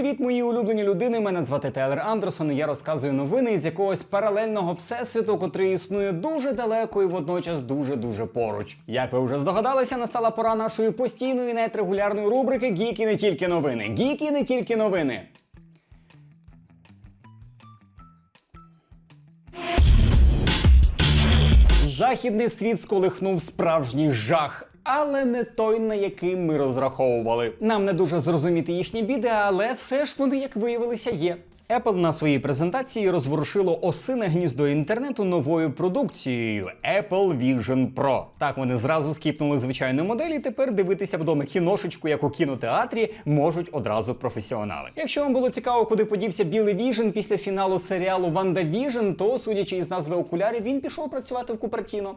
Привіт, мої улюблені людини. Мене звати Тейлер Андерсон. і Я розказую новини із якогось паралельного всесвіту, котрий існує дуже далеко і водночас дуже дуже поруч. Як ви вже здогадалися, настала пора нашої постійної навіть регулярної рубрики Гіки не тільки новини. Гіки не тільки новини. Західний світ сколихнув справжній жах. Але не той, на який ми розраховували. Нам не дуже зрозуміти їхні біди, але все ж вони, як виявилися, є. Apple на своїй презентації розворушило осине гніздо інтернету новою продукцією Apple Vision Pro. Так вони зразу скіпнули звичайну модель, і тепер дивитися вдома кіношечку, як у кінотеатрі, можуть одразу професіонали. Якщо вам було цікаво, куди подівся білий Vision після фіналу серіалу Ванда Vision, то судячи із назви окулярів, він пішов працювати в Купертіно.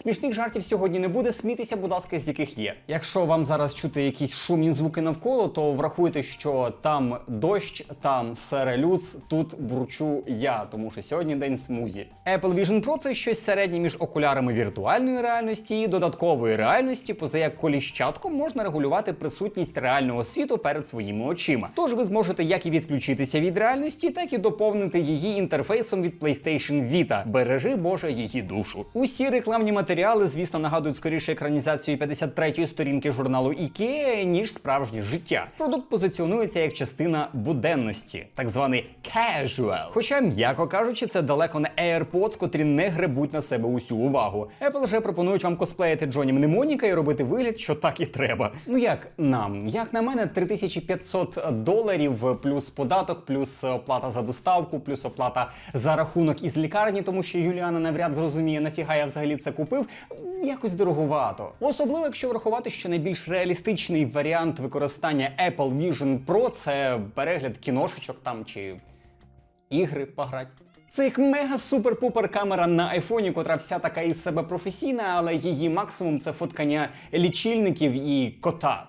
Смішних жартів сьогодні не буде, смійтеся, будь ласка, з яких є. Якщо вам зараз чути якісь шумні звуки навколо, то врахуйте, що там дощ, там люц, тут бурчу я, тому що сьогодні день смузі. Apple Vision Pro це щось середнє між окулярами віртуальної реальності і додаткової реальності, поза як коліщатком можна регулювати присутність реального світу перед своїми очима. Тож ви зможете як і відключитися від реальності, так і доповнити її інтерфейсом від PlayStation Vita. Бережи Боже її душу. Усі рекламні матеріали, звісно, нагадують скоріше екранізацію 53-ї сторінки журналу IKEA, ніж справжнє життя. Продукт позиціонується як частина буденності, так званий casual. Хоча, м'яко кажучи, це далеко не AirPods, котрі не гребуть на себе усю увагу. Apple вже пропонують вам косплеїти Джоні Мнемоніка і робити вигляд, що так і треба. Ну як нам? Як на мене, 3500 доларів плюс податок, плюс оплата за доставку, плюс оплата за рахунок із лікарні, тому що Юліана навряд зрозуміє, нафіга я взагалі це купив. Якось дороговато. Особливо, якщо врахувати, що найбільш реалістичний варіант використання Apple Vision Pro це перегляд кіношечок там чи ігри пограти. Це як мега-супер-пупер камера на айфоні, котра вся така із себе професійна, але її максимум це фоткання лічильників і кота.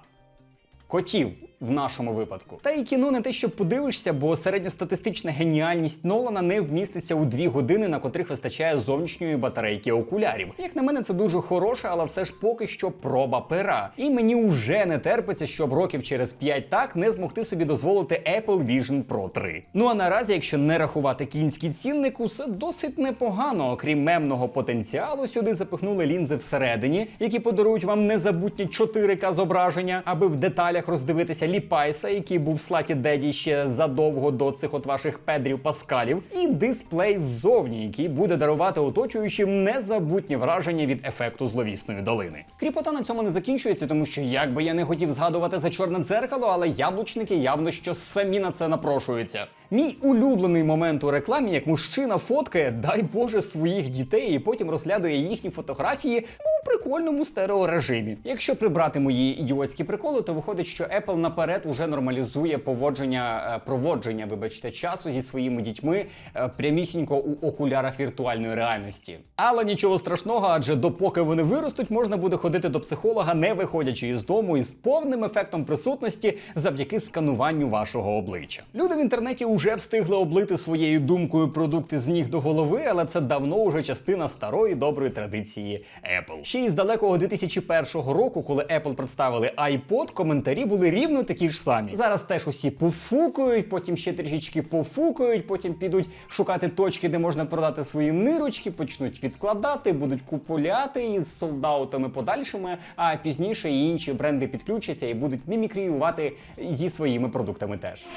Котів. В нашому випадку. Та й кіно не те, що подивишся, бо середньостатистична геніальність Нолана не вміститься у дві години, на котрих вистачає зовнішньої батарейки окулярів. Як на мене, це дуже хороше, але все ж поки що проба пера. І мені вже не терпиться, щоб років через 5 так не змогти собі дозволити Apple Vision Pro 3. Ну а наразі, якщо не рахувати кінський цінник, усе досить непогано. Окрім мемного потенціалу, сюди запихнули лінзи всередині, які подарують вам незабутні 4К зображення, аби в деталях роздивитися ліпайса, який був в слаті Деді ще задовго до цих от ваших педрів паскалів, і дисплей ззовні, який буде дарувати оточуючим незабутні враження від ефекту зловісної долини. Кріпота на цьому не закінчується, тому що як би я не хотів згадувати за чорне дзеркало, але яблучники явно що самі на це напрошуються. Мій улюблений момент у рекламі, як мужчина фоткає, дай Боже, своїх дітей і потім розглядує їхні фотографії ну, прикольному стереорежимі. Якщо прибрати мої ідіотські приколи, то виходить, що Apple наперед уже нормалізує поводження, е, проводження, вибачте, часу зі своїми дітьми е, прямісінько у окулярах віртуальної реальності. Але нічого страшного, адже допоки вони виростуть, можна буде ходити до психолога, не виходячи із дому із повним ефектом присутності завдяки скануванню вашого обличчя. Люди в інтернеті вже встигли облити своєю думкою продукти з ніг до голови, але це давно уже частина старої доброї традиції Apple. Ще із далекого 2001 року, коли Apple представили iPod, коментарі були рівно такі ж самі. Зараз теж усі пофукають, потім ще трішечки пофукають, потім підуть шукати точки, де можна продати свої нирочки, почнуть відкладати, будуть купуляти із солдаутами подальшими, а пізніше і інші бренди підключаться і будуть мімікріювати зі своїми продуктами теж.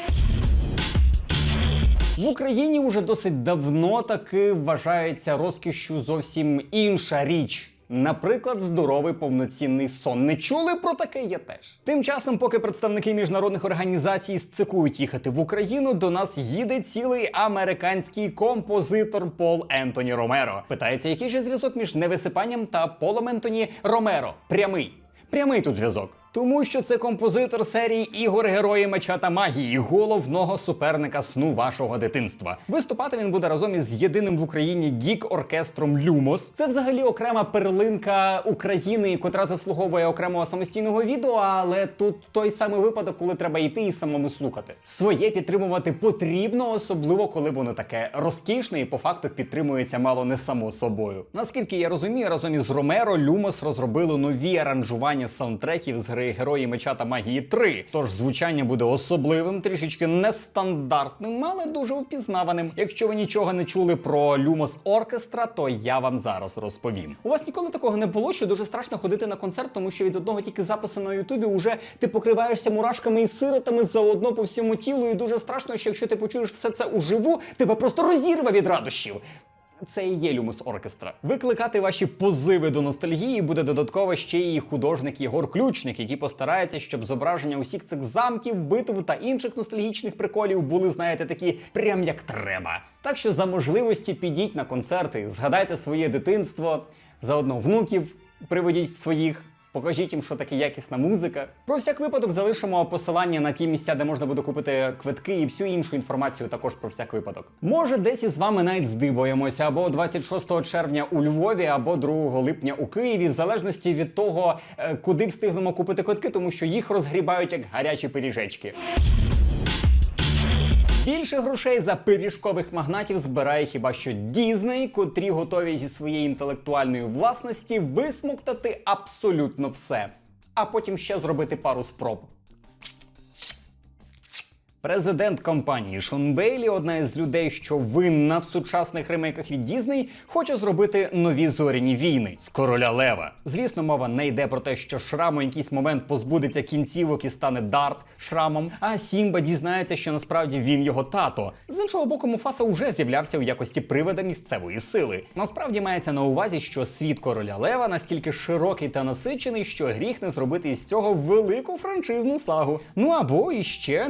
В Україні уже досить давно таки вважається розкішшю зовсім інша річ. Наприклад, здоровий повноцінний сон. Не чули про таке є теж. Тим часом, поки представники міжнародних організацій сцикують їхати в Україну, до нас їде цілий американський композитор Пол Ентоні Ромеро. Питається, який же зв'язок між невисипанням та Полом Ентоні Ромеро? Прямий. Прямий тут зв'язок. Тому що це композитор серії ігор Герої меча та магії, головного суперника сну вашого дитинства. Виступати він буде разом із єдиним в Україні гік-оркестром Люмос. Це взагалі окрема перлинка України, котра заслуговує окремого самостійного відео, але тут той самий випадок, коли треба йти і самому слухати. Своє підтримувати потрібно, особливо коли воно таке розкішне і по факту підтримується мало не само собою. Наскільки я розумію, разом із Ромеро Люмос розробили нові аранжування саундтреків з гри монстри, герої меча та магії 3. Тож звучання буде особливим, трішечки нестандартним, але дуже впізнаваним. Якщо ви нічого не чули про Lumos Оркестра, то я вам зараз розповім. У вас ніколи такого не було, що дуже страшно ходити на концерт, тому що від одного тільки запису на Ютубі вже ти покриваєшся мурашками і сиротами заодно по всьому тілу, і дуже страшно, що якщо ти почуєш все це уживу, тебе просто розірве від радощів. Це і є Люмус Оркестра. Викликати ваші позиви до ностальгії буде додатково ще і художник Єгор Ключник, який постарається, щоб зображення усіх цих замків, битв та інших ностальгічних приколів були, знаєте, такі прям як треба. Так що за можливості підіть на концерти, згадайте своє дитинство, заодно внуків приведіть своїх. Покажіть їм, що таке якісна музика. Про всяк випадок залишимо посилання на ті місця, де можна буде купити квитки і всю іншу інформацію також про всяк випадок. Може, десь із вами навіть здивуємося або 26 червня у Львові, або 2 липня у Києві, в залежності від того, е, куди встигнемо купити квитки, тому що їх розгрібають як гарячі пиріжечки. Більше грошей за пиріжкових магнатів збирає хіба що Дізней, котрі готові зі своєї інтелектуальної власності висмоктати абсолютно все, а потім ще зробити пару спроб. Президент компанії Шон Бейлі, одна із людей, що винна в сучасних ремейках від Дізней, хоче зробити нові зоряні війни з короля Лева. Звісно, мова не йде про те, що Шрам у якийсь момент позбудеться кінцівок і стане Дарт Шрамом. А Сімба дізнається, що насправді він його тато. З іншого боку, Муфаса уже з'являвся у якості привода місцевої сили. Насправді мається на увазі, що світ короля Лева настільки широкий та насичений, що гріх не зробити із цього велику франшизну сагу. Ну або іще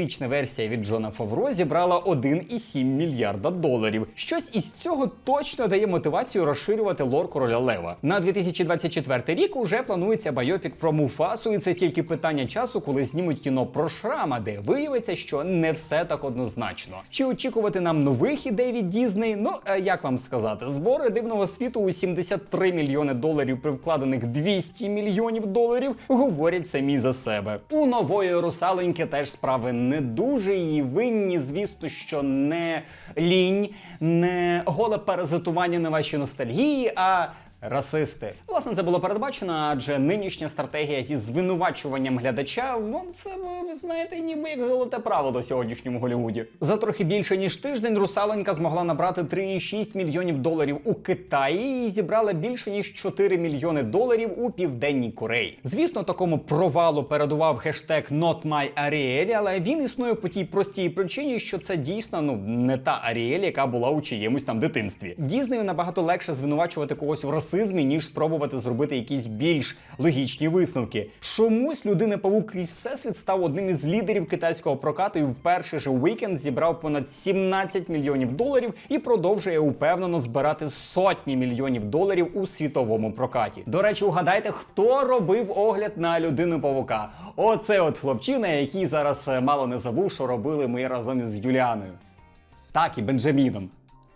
натуралістична версія від Джона Фавро зібрала 1,7 мільярда доларів. Щось із цього точно дає мотивацію розширювати лор короля Лева. На 2024 рік уже планується байопік про Муфасу, і це тільки питання часу, коли знімуть кіно про Шрама, де виявиться, що не все так однозначно. Чи очікувати нам нових ідей від Дізней? Ну е, як вам сказати, збори дивного світу у 73 мільйони доларів при вкладених 200 мільйонів доларів говорять самі за себе. У нової русаленьки теж справи не дуже її винні, звісно, що не лінь, не голе паразитування на вашій ностальгії, а Расисти. Власне, це було передбачено, адже нинішня стратегія зі звинувачуванням глядача, вон це ви знаєте, ніби як золоте правило сьогоднішньому Голлівуді. За трохи більше ніж тиждень русаленька змогла набрати 3,6 мільйонів доларів у Китаї і зібрала більше ніж 4 мільйони доларів у південній Кореї. Звісно, такому провалу передував хештег Not My Ariel, але він існує по тій простій причині, що це дійсно ну не та Аріель, яка була у чиємусь там дитинстві. Дізнею набагато легше звинувачувати когось у расизмі, ніж спробувати зробити якісь більш логічні висновки. Чомусь людина павук крізь всесвіт став одним із лідерів китайського прокату і в перший же уікенд зібрав понад 17 мільйонів доларів і продовжує упевнено збирати сотні мільйонів доларів у світовому прокаті. До речі, угадайте, хто робив огляд на людину павука? Оце от хлопчина, який зараз е, мало не забув, що робили ми разом із Юліаною. Так, і Бенджаміном.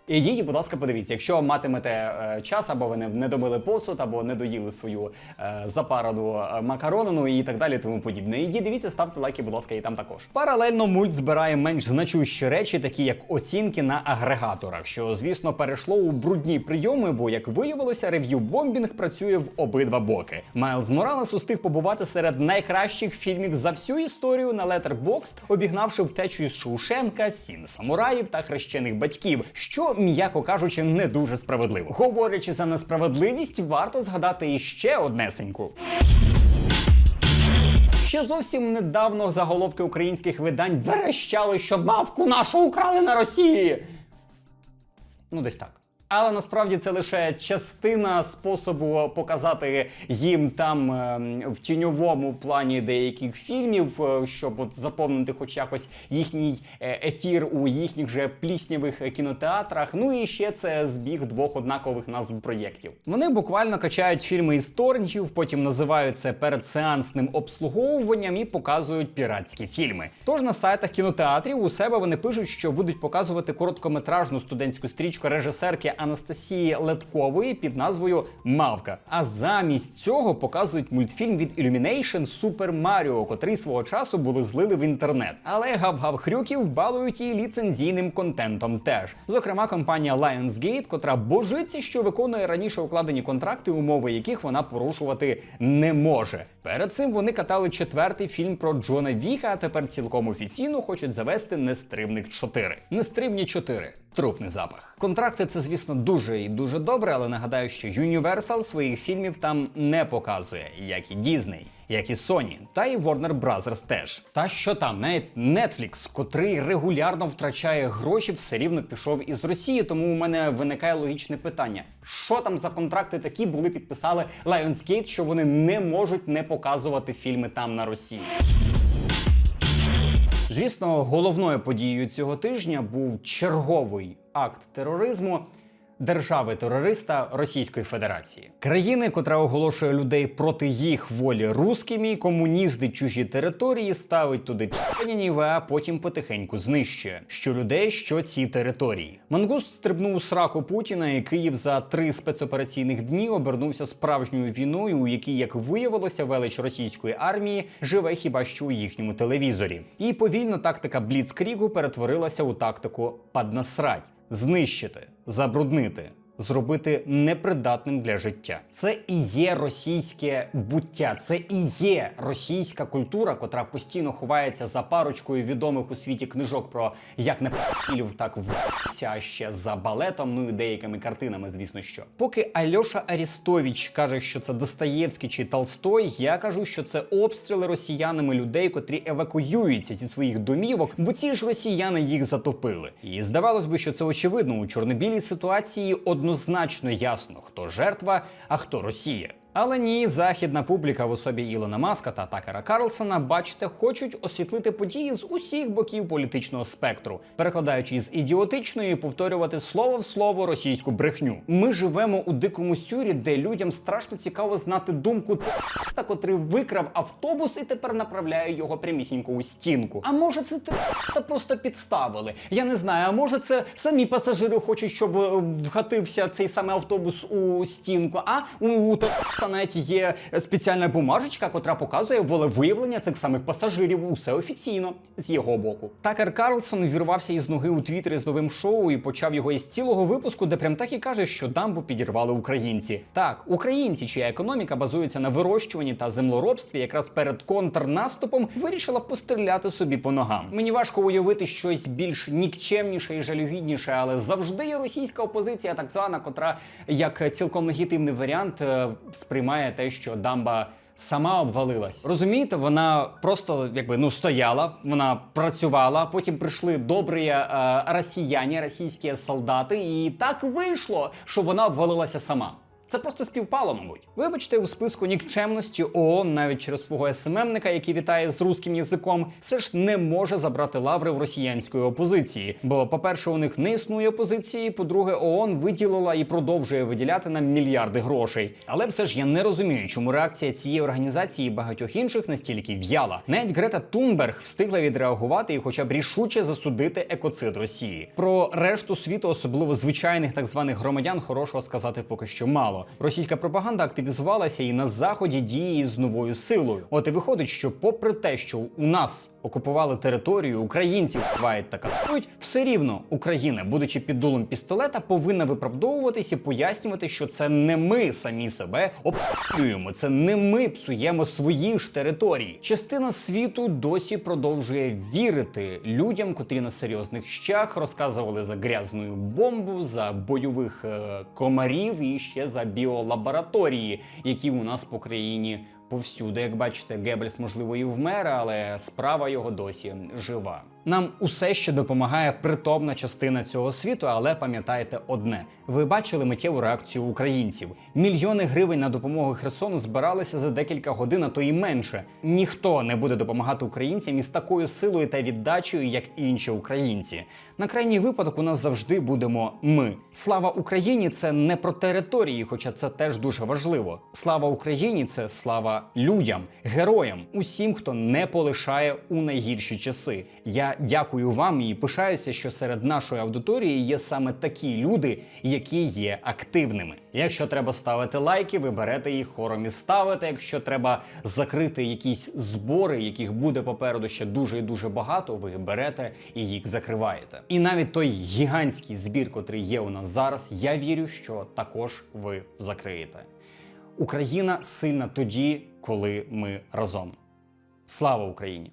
Ідіть, будь ласка, подивіться, якщо матимете е, час, або ви не, домили посуд, або не доїли свою е, запарану е, макаронину і так далі, тому подібне. Ідіть, дивіться, ставте лайки, будь ласка, і там також. Паралельно мульт збирає менш значущі речі, такі як оцінки на агрегаторах, що, звісно, перейшло у брудні прийоми, бо, як виявилося, рев'ю бомбінг працює в обидва боки. Майлз Моралес устиг побувати серед найкращих фільмів за всю історію на Letterboxd, обігнавши втечу із Шоушенка, Сім самураїв та хрещених батьків, що м'яко кажучи, не дуже справедливо. Говорячи за несправедливість, варто згадати іще однесеньку. Ще зовсім недавно заголовки українських видань верещали, що мавку нашу украли на Росії. Ну, десь так. Але насправді це лише частина способу показати їм там е, в тіньовому плані деяких фільмів, е, щоб от заповнити хоч якось їхній е, ефір у їхніх же пліснявих кінотеатрах. Ну і ще це збіг двох однакових назв проєктів. Вони буквально качають фільми із торрентів, потім називають це передсеансним обслуговуванням і показують піратські фільми. Тож на сайтах кінотеатрів у себе вони пишуть, що будуть показувати короткометражну студентську стрічку режисерки Анастасії Леткової під назвою Мавка. А замість цього показують мультфільм від Illumination Super Mario, котрий свого часу були злили в інтернет. Але гав-гав хрюків балують її ліцензійним контентом теж. Зокрема, компанія Lionsgate, котра божиться, що виконує раніше укладені контракти, умови яких вона порушувати не може. Перед цим вони катали четвертий фільм про Джона Віка, а тепер цілком офіційно хочуть завести Нестримник 4. Нестримні 4. Трупний запах. Контракти це, звісно, дуже і дуже добре, але нагадаю, що Universal своїх фільмів там не показує, як і Disney, як і Sony, та і Warner Brothers теж. Та що там, навіть Netflix, котрий регулярно втрачає гроші, все рівно пішов із Росії. Тому у мене виникає логічне питання: що там за контракти такі були підписали Lionsgate, що вони не можуть не показувати фільми там на Росії? Звісно, головною подією цього тижня був черговий акт тероризму держави-терориста Російської Федерації, країни, котра оголошує людей проти їх волі рускими, комуністить чужі території, ставить туди чеканінів, а потім потихеньку знищує що людей, що ці території. Мангуст стрибнув у сраку Путіна, і Київ за три спецопераційних дні обернувся справжньою війною, у якій, як виявилося, велич російської армії живе хіба що у їхньому телевізорі. І повільно тактика Бліцкрігу перетворилася у тактику «паднасрать» – знищити, забруднити. Зробити непридатним для життя. Це і є російське буття, це і є російська культура, котра постійно ховається за парочкою відомих у світі книжок про як не пілів, так вся ще за балетом, ну і деякими картинами, звісно що. Поки Альоша Арістович каже, що це Достоєвський чи Толстой, я кажу, що це обстріли росіянами людей, котрі евакуюються зі своїх домівок, бо ці ж росіяни їх затопили. І здавалось би, що це очевидно у чорнобілій ситуації однозначно ясно, хто жертва, а хто Росія. Але ні, західна публіка в особі Ілона Маска та Такера Карлсона, бачите, хочуть освітлити події з усіх боків політичного спектру, перекладаючи з ідіотичної повторювати слово в слово російську брехню. Ми живемо у дикому сюрі, де людям страшно цікаво знати думку та котрий викрав автобус і тепер направляє його прямісінько у стінку. А може, це та просто підставили? Я не знаю. А може, це самі пасажири хочуть, щоб е, вгатився цей самий автобус у стінку? А у та навіть є спеціальна бумажечка, котра показує волевиявлення цих самих пасажирів. Усе офіційно з його боку. Такер Карлсон вірвався із ноги у твіттері з новим шоу і почав його із цілого випуску, де прям так і каже, що дамбу підірвали українці. Так, українці, чия економіка базується на вирощуванні та землеробстві, якраз перед контрнаступом вирішила постріляти собі по ногам. Мені важко уявити щось більш нікчемніше і жалюгідніше, але завжди є російська опозиція, так звана, котра як цілком легітимний варіант е, сприймає те, що дамба. Сама обвалилась. Розумієте, вона просто якби ну стояла, вона працювала. Потім прийшли добрі е, росіяни, російські солдати, і так вийшло, що вона обвалилася сама. Це просто співпало, мабуть. Вибачте, у списку нікчемності ООН навіть через свого СММника, який вітає з руським язиком, все ж не може забрати лаври в росіянської опозиції. Бо, по-перше, у них не існує опозиції. По-друге, ООН виділила і продовжує виділяти нам мільярди грошей. Але все ж я не розумію, чому реакція цієї організації і багатьох інших настільки в'яла. Навіть Грета Тунберг встигла відреагувати і, хоча б рішуче засудити екоцид Росії. Про решту світу, особливо звичайних так званих громадян, хорошого сказати поки що мало. Російська пропаганда активізувалася і на заході діє з новою силою. От і виходить, що, попри те, що у нас окупували територію, українців вбивають та катують, все рівно Україна, будучи під дулом пістолета, повинна виправдовуватись і пояснювати, що це не ми самі себе обстрілюємо, це не ми псуємо свої ж території. Частина світу досі продовжує вірити людям, котрі на серйозних щах розказували за грязну бомбу, за бойових е, комарів і ще за біолабораторії, які у нас по країні повсюди. Як бачите, Геббельс, можливо, і вмер, але справа його досі жива. Нам усе ще допомагає притомна частина цього світу, але пам'ятайте одне: ви бачили миттєву реакцію українців. Мільйони гривень на допомогу Херсону збиралися за декілька годин, а то й менше. Ніхто не буде допомагати українцям із такою силою та віддачею, як інші українці. На крайній випадок у нас завжди будемо ми. Слава Україні! Це не про території, хоча це теж дуже важливо. Слава Україні це слава людям, героям, усім, хто не полишає у найгірші часи. Я Дякую вам і пишаюся, що серед нашої аудиторії є саме такі люди, які є активними. Якщо треба ставити лайки, ви берете їх хором і ставите. Якщо треба закрити якісь збори, яких буде попереду ще дуже і дуже багато, ви берете і їх закриваєте. І навіть той гігантський збір, котрий є у нас зараз, я вірю, що також ви закриєте. Україна сильна тоді, коли ми разом. Слава Україні!